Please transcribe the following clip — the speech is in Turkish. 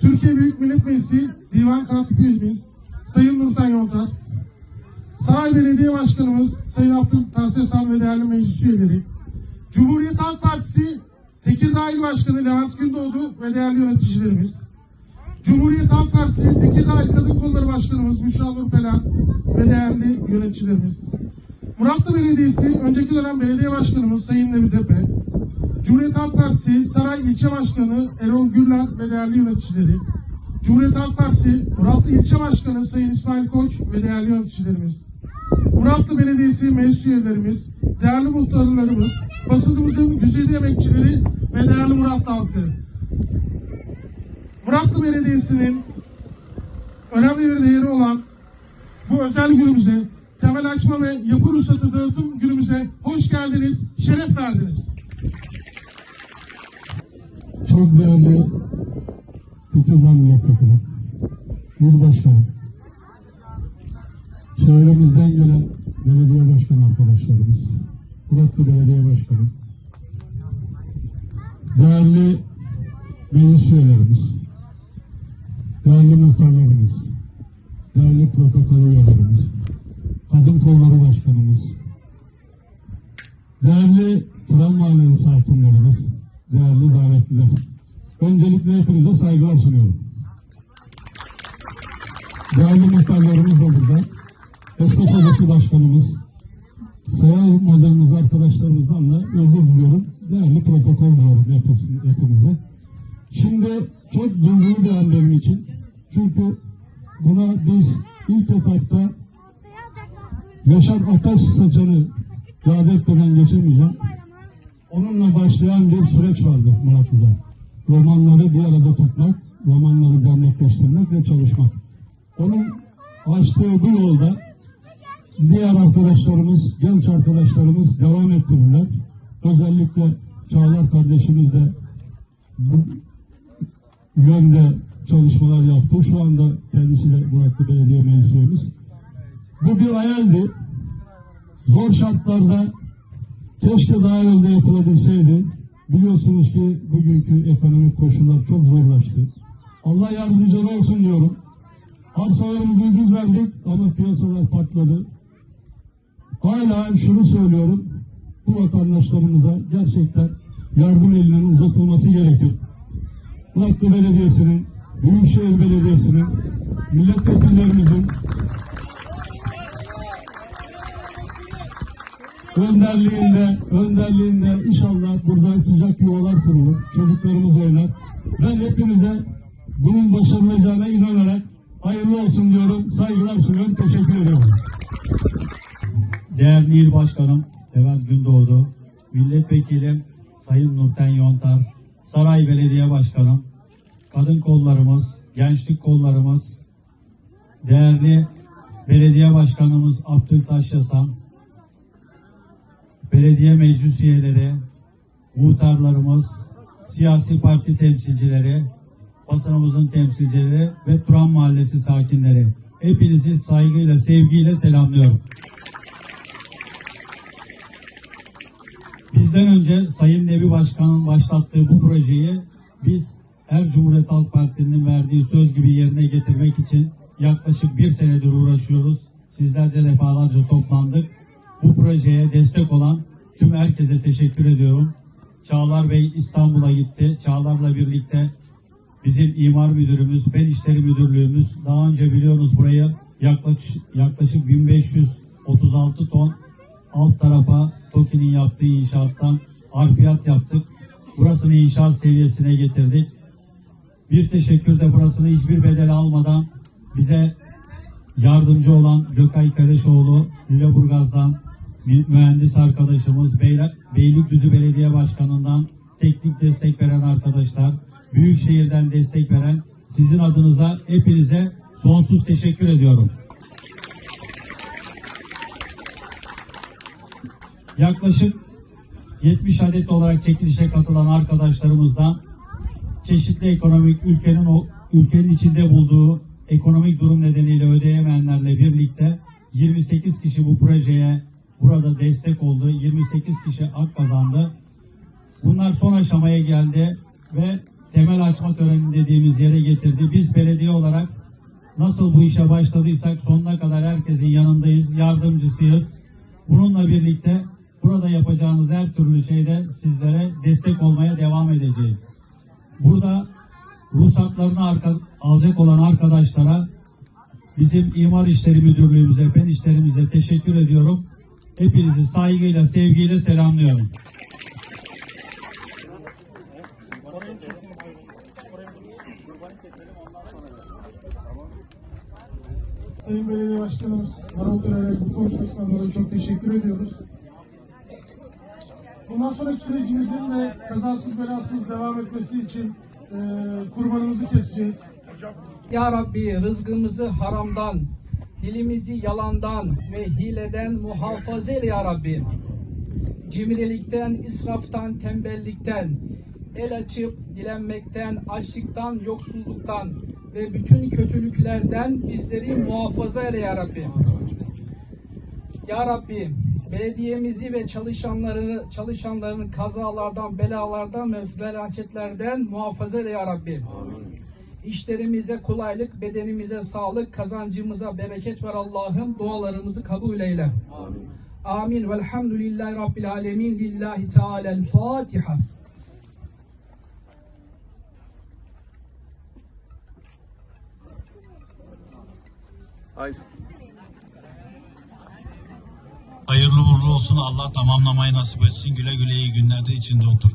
Türkiye Büyük Millet Meclisi Divan Katip Üyemiz Sayın Nurten Yontar, Saray Belediye Başkanımız Sayın Abdülkadir San ve değerli meclis üyeleri, Cumhuriyet Halk Partisi Tekirdağ İl Başkanı Levent Gündoğdu ve değerli yöneticilerimiz, Cumhuriyet Halk Partisi Tekirdağ İl Kadın Kolları Başkanımız Müşra Nur Pelan ve değerli yöneticilerimiz, Muratlı Belediyesi önceki dönem belediye başkanımız Sayın Nevi Tepe, Cumhuriyet Halk Partisi Saray İlçe Başkanı Erol Gürler ve değerli yöneticileri, Cumhuriyet Halk Partisi Muratlı İlçe Başkanı Sayın İsmail Koç ve değerli yöneticilerimiz, Muratlı Belediyesi meclis üyelerimiz, değerli muhtarlarımız, basınımızın güzide emekçileri ve değerli Muratlı halkı. Muratlı Belediyesi'nin önemli bir değeri olan bu özel günümüze, temel açma ve yapı ruhsatı dağıtım günümüze hoş geldiniz, şeref verdiniz. Çok değerli Tekirdağ Milletvekili, İl Başkanı, çevremizden gelen belediye başkanı arkadaşlarımız, Muratlı Belediye Başkanı, değerli meclis üyelerimiz, değerli muhtarlarımız, değerli protokol üyelerimiz, kadın kolları başkanımız, değerli Turan Mahalleli sakinlerimiz, değerli davetliler. Öncelikle hepinize saygılar sunuyorum. Değerli muhtarlarımız da burada. Esnaf Odası Başkanımız, Sayal modelimiz arkadaşlarımızdan da özür diliyorum. Değerli protokol diyorum hepinize. Şimdi çok duygulu bir an benim için. Çünkü buna biz ilk etapta Yaşar Ataş saçını yad etmeden geçemeyeceğim. Onunla başlayan bir süreç vardı Muratlı'da. Romanları bir arada tutmak, romanları dernekleştirmek ve çalışmak. Onun açtığı bu yolda diğer arkadaşlarımız, genç arkadaşlarımız devam ettirdiler. Özellikle Çağlar kardeşimiz de bu yönde çalışmalar yaptı. Şu anda kendisi de Muratlı Belediye Meclis. Bu bir hayaldi. Zor şartlarda Keşke daha evvel yapılabilseydi. Biliyorsunuz ki bugünkü ekonomik koşullar çok zorlaştı. Allah yardımcıları olsun diyorum. Arsalarımızı ucuz verdik ama piyasalar patladı. Hala şunu söylüyorum. Bu vatandaşlarımıza gerçekten yardım elinin uzatılması gerekir. Muratlı Belediyesi'nin, Büyükşehir Belediyesi'nin, milletvekillerimizin önderliğinde, önderliğinde inşallah burada sıcak yuvalar kurulur. Çocuklarımız oynar. Ben hepinize bunun başarılacağına inanarak hayırlı olsun diyorum. Saygılar sunuyorum. Teşekkür ediyorum. Değerli İl Başkanım Levent Gündoğdu, Milletvekilim Sayın Nurten Yontar, Saray Belediye Başkanım, kadın kollarımız, gençlik kollarımız, değerli Belediye Başkanımız Abdültaş Yasan, belediye meclis üyeleri, muhtarlarımız, siyasi parti temsilcileri, basınımızın temsilcileri ve Turan Mahallesi sakinleri. Hepinizi saygıyla, sevgiyle selamlıyorum. Bizden önce Sayın Nebi Başkan'ın başlattığı bu projeyi biz her Cumhuriyet Halk Partisi'nin verdiği söz gibi yerine getirmek için yaklaşık bir senedir uğraşıyoruz. Sizlerce defalarca toplandık. Bu projeye destek olan tüm herkese teşekkür ediyorum. Çağlar Bey İstanbul'a gitti. Çağlar'la birlikte bizim imar müdürümüz, fen işleri müdürlüğümüz daha önce biliyorsunuz burayı yaklaşık, yaklaşık 1536 ton alt tarafa TOKİ'nin yaptığı inşaattan harfiyat yaptık. Burasını inşaat seviyesine getirdik. Bir teşekkür de burasını hiçbir bedel almadan bize yardımcı olan Gökay Kareşoğlu, Lüleburgaz'dan mühendis arkadaşımız, Beylikdüzü Belediye Başkanı'ndan teknik destek veren arkadaşlar, Büyükşehir'den destek veren sizin adınıza hepinize sonsuz teşekkür ediyorum. Yaklaşık 70 adet olarak çekilişe katılan arkadaşlarımızdan çeşitli ekonomik ülkenin ülkenin içinde bulduğu ekonomik durum nedeniyle ödeyemeyenlerle birlikte 28 kişi bu projeye burada destek oldu. 28 kişi hak kazandı. Bunlar son aşamaya geldi ve temel açma töreni dediğimiz yere getirdi. Biz belediye olarak nasıl bu işe başladıysak sonuna kadar herkesin yanındayız, yardımcısıyız. Bununla birlikte burada yapacağınız her türlü şeyde sizlere destek olmaya devam edeceğiz. Burada ruhsatlarını arka- alacak olan arkadaşlara bizim İmar İşleri Müdürlüğümüze, Fen İşlerimize teşekkür ediyorum. Hepinizi saygıyla, sevgiyle selamlıyorum. Sayın Belediye Başkanımız Marol Törer'e bu konuşmasından dolayı çok teşekkür ediyoruz. Bundan sonraki sürecimizin de kazasız belasız devam etmesi için e, kurbanımızı keseceğiz. Ya Rabbi rızkımızı haramdan, dilimizi yalandan ve hileden muhafaza eyle Ya Rabbi. Cimrilikten, israftan, tembellikten, el açıp dilenmekten, açlıktan, yoksulluktan ve bütün kötülüklerden bizleri muhafaza eyle Ya Rabbi. Ya Rabbi belediyemizi ve çalışanlarını çalışanların kazalardan, belalardan ve felaketlerden muhafaza eyle Ya Rabbi. İşlerimize kolaylık, bedenimize sağlık, kazancımıza bereket ver Allah'ım. Dualarımızı kabul eyle. Amin. Amin. Velhamdülillahi Rabbil alemin. Lillahi Teala'l Fatiha. Hayırlı uğurlu olsun. Allah tamamlamayı nasip etsin. Güle güle iyi günlerde içinde otur.